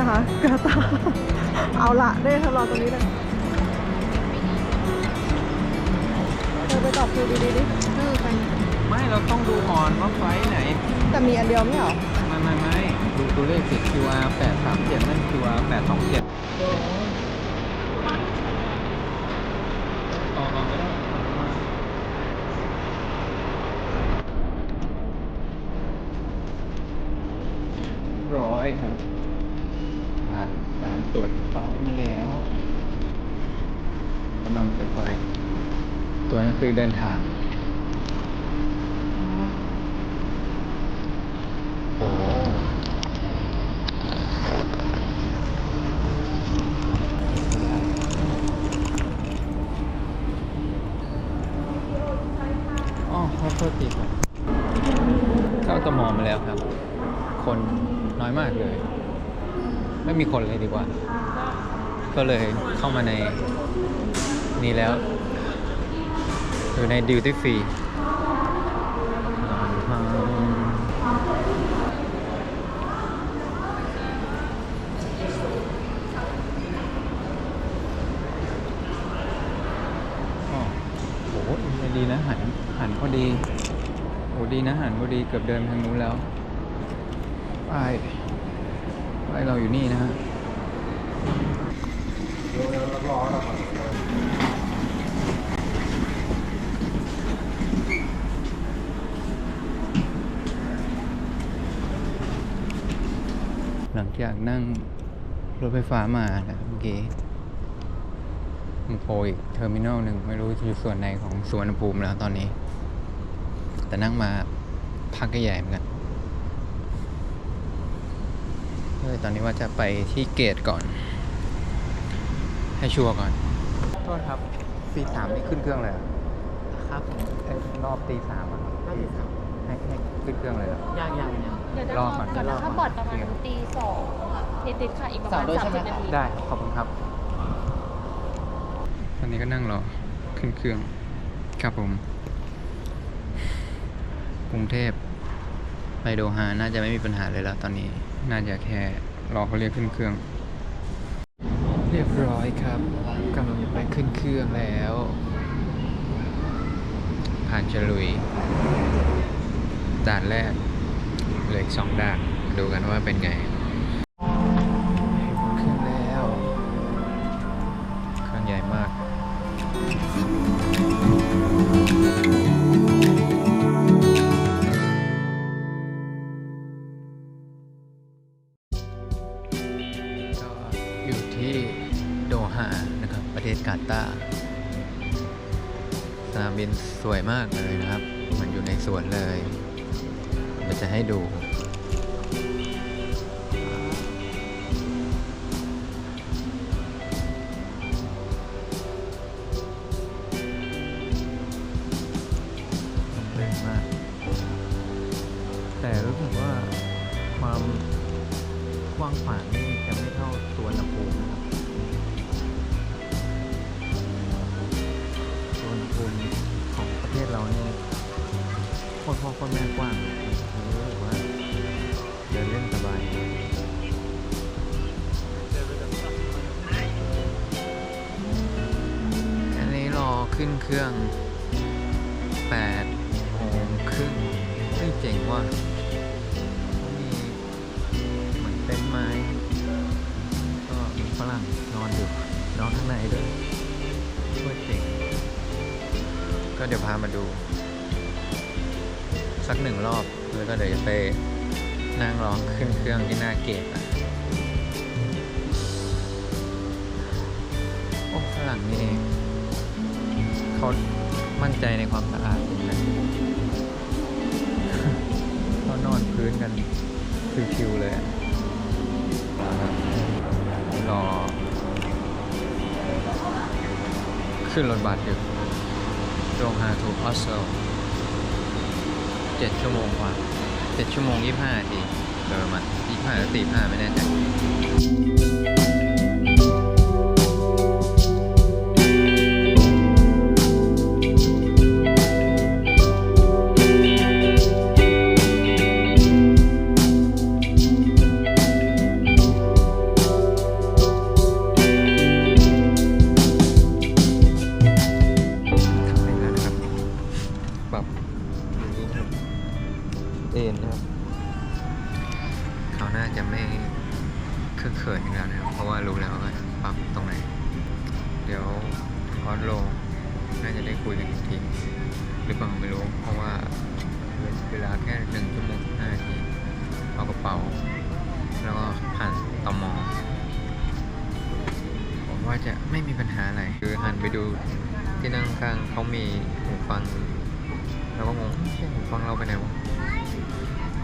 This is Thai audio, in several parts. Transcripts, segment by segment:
นะคะกาตาร์เอาละได้ทดลองตรงนี้เลยเธอไปตอบคิวดีๆดิเออไปไม่เราต้องดูก่อนว่าไฟล์ไหน แต่มีอันเดียวไม่เหรอไม่ไม่ไม่ดูตัวเลขสิ QR 8 3 7นั่น QR 8 2 7ต่อไม่ได้ร้อยครับผ่านการตรวจเป่ามาแล้วกำลังจะไป ตัวหนังสือเดินทาง อ๋อขอโทษทีครับ เข้าตมอมาแล้วครับ คนน้อยมากเลย ไม่มีคนเลยดีกว่า ก็เลยเข้ามาในนี้แล้ว อยู่ในดิวตี้ฟรีอ๋อโหไม่ดีนะหันหันพอดีโหดีนะหันพอดีเกือบเดินทางนู้นแล้วไป้ายป้ายเราอยู่นี่นะฮะ หลัง จากนั่งรถไฟฟ้ามานะเมื่อกี้มันโผล่อีกเทอร์มินอลหนึ่งไม่รู้อยู่ส่วนไหนของสวนภูมิแล้วตอนนี้ แต่นั่งมาพักใหญ่เหมือนกันเลยตอนนี้ว่าจะไปที่เกตก่อน ให้ชัวร์ก่อนโทษครับตีสามนี่ขึ้นเครื่องเลยเหรอครับผมเอ้ยรอบตีสามอะครับให้ให้ขึ้นเครื่องเลยเหรอยังยังยัง เดี๋ยวจะรรออก่อน ก่อนรอนะก่อนถ้าบอดประมาณตีสองนิดๆค่ะอีกประมาณสามด้วยสามใช่สิไหมบนาที ได้ครับขอบคุณครับ ตอนนี้ก็นั่งรอขึ้นเครื่องครับผม กรุงเทพไปโดฮาน่าจะไม่มีปัญหาเลยแล้วตอนนี้น่าจะแค่รอเขาเรียกขึ้นเครื่อง เรียบร้อยครับกำลังจะไปขึ้นเครื่องแล้ว ผ่านฉลุยด่านแรก เหลืออีกสองด่านดูกันว่าเป็นไงขึ้นแล้วเครื่องใหญ่มากก็อยู่ที่โดฮานะครับ ประเทศกาตาร์สนามบินสวยมากเลยนะครับ มันอยู่ในสวนเลยเดี๋ยว จะให้ดูเล่งมาก แต่รู้สึกว่าความกว้างขวาง รื่อง 8 โมงครึ่งไม่เจ๋งว่ะมีเหมือนเต็นไม้ ก็มีฝรั่งนอนอยู่นอนข้างในด้วยโคตรเจ๋ง ก็เดี๋ยวพามาดู สักหนึ่งรอบแล้วก็เดี๋ยวจะไปนั่งรอขึ้นเครื่องที่หน้าเกตอะโอ้ฝรั่งนี่เอง เขามั่นใจในความสะอาดนะเขานอนพื้นกันชิวๆเลยอะรอ ขึ้นรถบัสอยู่ตรงฮาทูออสโซเจ็ดชั่วโมงกว่าเจ็ดชั่วโมงยี่ห้านาทีโดยประมายี่ห้าหรือสี่ห้าไม่แน่ใจ น่าจะไม่เคอะเขินอีกแล้วนะครับเพราะว่ารู้แล้วว่าปรับตรงไหน เดี๋ยวออสโลน่าจะได้คุยกันอีกทีหรือเปล่าไม่รู้ เพราะว่าเวลาแค่หนึ่งชั่วโมงห้านาทีเอากระเป๋า แล้วก็ผ่านตอมผมว่าจะไม่มีปัญหาอะไรคือหันไปดูที่นั่งข้างเขามีหูฟัง แล้วก็งงหูฟังเราไปไหนวะ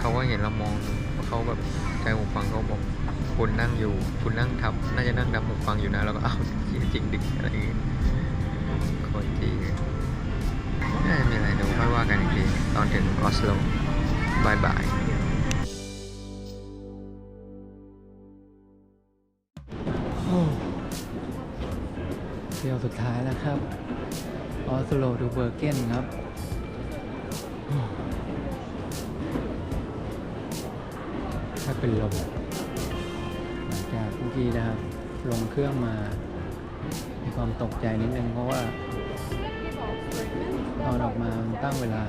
เขาก็เห็นเรามองเขาแบบใจหูฟังเขาบอกคุณนั่งอยู่ คุณนั่งทับ น่าจะนั่งทับหูฟังอยู่นะ แล้วก็เอ้าวจริงดิอะไรอย่างเงี้ยโคตรจริงน่าจะมีอะไรเดี๋ยวค่อยว่ากันอีกทีตอนถึงออสโลบายบายเที่ยวสุดท้ายแล้วครับ ออสโลดูเบอร์เกนครับ เป็นลมหลังจากเมื่อกี้นะครับลงเครื่องมามีความตกใจนิดนึงเพราะว่าตอนออกมาตั้งเวลา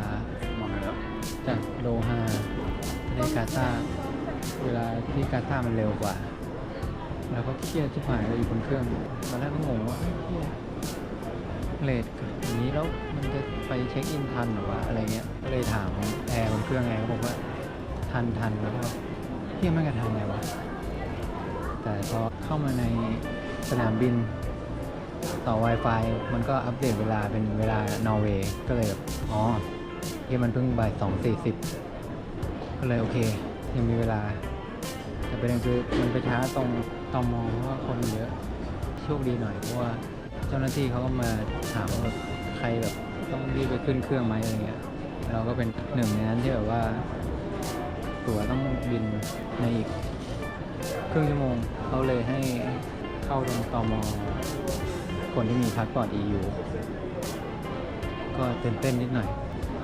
จากโดฮาไปกาตาร์เวลาที่กาตาร์มันเร็วกว่า แล้วก็เครียดชิบหายเลยอยู่บนเครื่องตอนแรกก็งงว่าเฮ้ยเหี้ยเลทอย่างนี้แล้วมันจะไปเช็คอินทันหรือว่าอะไรเงี้ยก็เลยถามแอร์บนเครื่องไงเขาบอกว่าทันทันแล้วก็ เฮียมันกระทันไงวะ แต่พอเข้ามาในสนามบินต่อ Wi-Fi มันก็อัปเดตเวลาเป็นเวลานอร์เวย์ก็เลยแบบอ๋อเฮียมันเพิ่งบ่ายสองสี่สิบก็เลยโอเค ยังมีเวลา แต่ประเด็นคือมันไปช้าตรงตอมอเพราะว่าคนเยอะโชคดีหน่อย เพราะว่าเจ้าหน้าที่เขาก็มาถามว่าแบบใครแบบต้องรีบไปขึ้นเครื่องไหมอะไรเงี้ยเราก็เป็นหนึ่งในนั้นที่แบบว่า ตั๋วต้องบินในอีกครึ่งชั่วโมงเขาเลยให้เข้าตรงตอมอคนที่มีพาสปอร์ต EU ก็ตื่นเต้นนิดหน่อย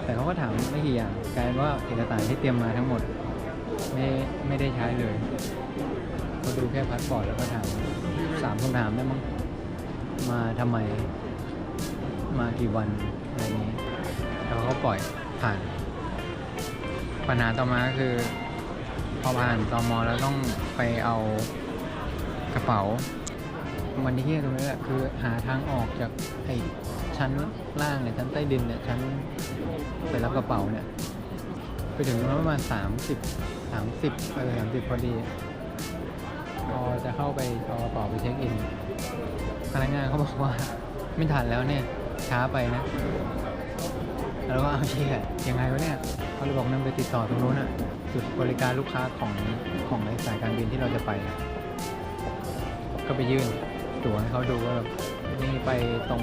แต่เขาก็ถามไม่กี่อย่างกลายเป็นว่าเอกสารที่เตรียมมาทั้งหมด ไม่ไม่ได้ใช้เลยเขาดูแค่พาสปอร์ตแล้วก็ถามสามคำถามได้มั้งมาทำไม มากี่วันอะไรอย่างนี้ แล้วเขาปล่อยผ่าน ปัญหาต่อมาก็คือพอผ่านตอมอแล้วต้องไปเอากระเป๋าวันที่เที่ยตรงนี้แหละคือหาทางออกจากไอ้ชั้นล่างเนี่ยชั้นใต้ดินเนี่ยชั้นไปรับกระเป๋าเนี่ยไปถึงประมาณสามสิบสามสิบเออสามสิบพอดีพอจะเข้าไปเอากระเป๋าไปเช็คอินพนักงานเขาบอกว่าไม่ทันแล้วเนี่ยช้าไปนะ แล้วก็เอาเชี่ยยังไงวะเนี่ยเขาเลยบอกนั่นไปติดต่อตรงนู้นอะจุดบริการลูกค้าของของในสายการบินที่เราจะไปอะก็ไปยื่นตั๋วให้เขาดูว่านี่ไปตรง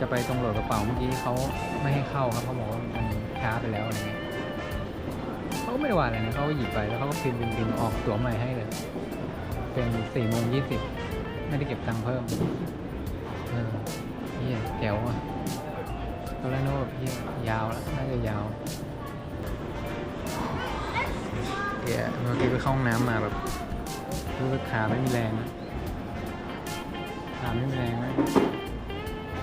จะไปตรงโหลดกระเป๋าเมื่อกี้เขาไม่ให้เข้าครับเขาบอกว่ามันช้าไปแล้วอะไรเงี้ยเขาไม่ได้ว่าอะไรนะเขาหยิบไปแล้วเขาก็พิมพ์พิมพ์พิมพ์ออกตั๋วใหม่ให้เลย เป็นสี่โมงยี่สิบไม่ได้เก็บตังค์เพิ่ม เออเฮียแจ๋วอะ ตอนแรกนึกว่าแบบเฮียยาวแล้วน่าจะยาวเฮียเมื่อกี้ไปเข้าห้องน้ำมาแบบรู้สึกขาไม่มีแรงนะขาไม่มีแรงนะ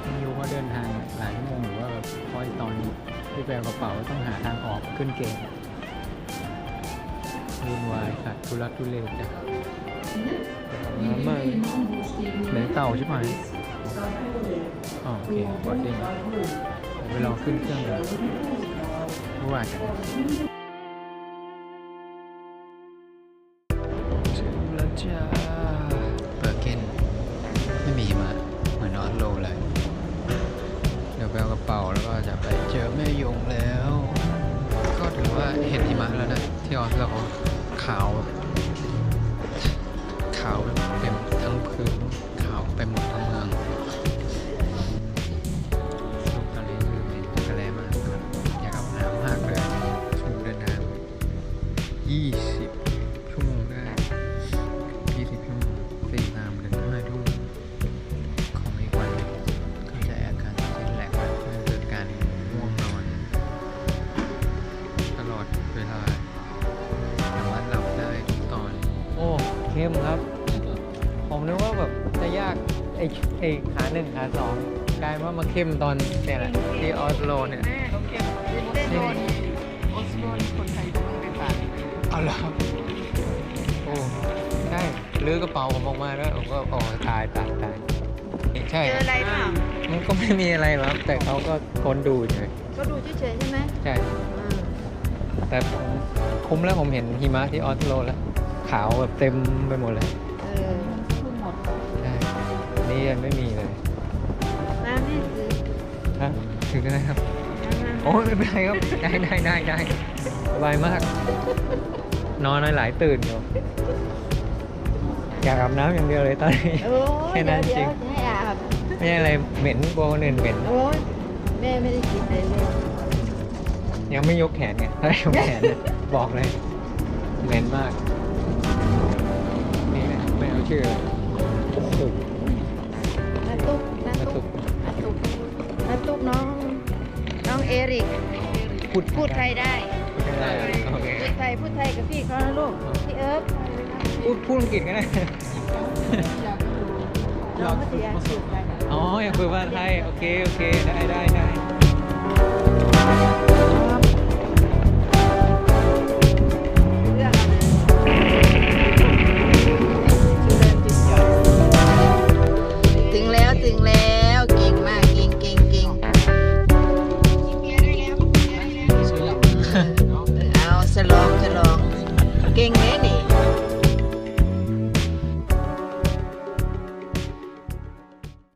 ไม่รู้ว่าเดินทางหลายชั่วโมงหรือว่าแบบเพราะไอ้ตอนที่แปลกระเป๋าต้องหาทางออกขึ้นเกมวุ่นวายค่ะทุรักทุเลจ้ะน้ำมันเหมือนเต่าใช่ไหมอ๋อโอเคบอดดิ้ง ไปลองขึ้นเครื่องกันว่ากันถึงแล้วจ้าเบอร์เกนไม่มีหิมะเหมือนออสโลเลย เดี๋ยวไปเอากระเป๋าแล้วก็จะไปเจอแม่ยงแล้ว ก็ถือว่าเห็นหิมะแล้วนะ ที่ออสโลขาว ขาวเต็มทั้งพื้นขาวไปหมดทั้งเมือง เข้มครับ ผมนึกว่าแบบจะยากไอ้ไอ้ขาหนึ่งขาสองกลายว่ามาเข้มตอนเนี่ยแหละที่ออสโลเนี่ย เขาเก็บออสโลนออสโลนคนไทยต้องไปฝากเอาเหรอใช่ลื้อกระเป๋าผมออกมาแล้วผมก็โอ้ตายตายตายใช่เจออะไรเปล่ามันก็ไม่มีอะไรหรอกครับ แต่เขาก็ทนดูเฉยก็ดูเฉยๆใช่ไหมใช่ อืม แต่ผมคุ้มแล้วผมเห็นหิมะที่ออสโลแล้ว ขาวแบบเต็มไปหมดเลยเออทุ่มหมดใช่นี่ยังไม่มีเลยน้ำนี่คือฮะถึงได้ครับน้ำโอ้ยไม่เป็นไรครับ ได้ได้ได้ได้สบายมาก นอนหลายๆตื่นอยู่อยากอาบน้ำอย่างเดียวเลยตอนนี้โอ้ยแค่นั้นเดี๋ยวจริง เดี๋ยวจะให้อาบไม่ใช่อะไรเหม็นกลัวคนอื่นเหม็น โอ้ยแม่ไม่ได้กินเลยเลยยังไม่ยกแขนไงถ้ายกแขนเนี่ยบอกเลยเหม็นมากนี่นะไม่เอา ชื่อเลยโอ้โหน้าตุ๊กน้ามาตุ๊ตุกกน้าตุ๊กน้าตุ๊กน้อง น้องเอริก พูดพูดไทยได้พูดไทยได้โอเคพูดไทย พูดไทยกับพี่เขานะลูก พี่เอิร์ธพูดพูดอังกฤษก็ได้ น้องก็เสียสูตรไปอ๋ออยากฝึกภาษาไทย โอเค โอเค ได้ได้ได้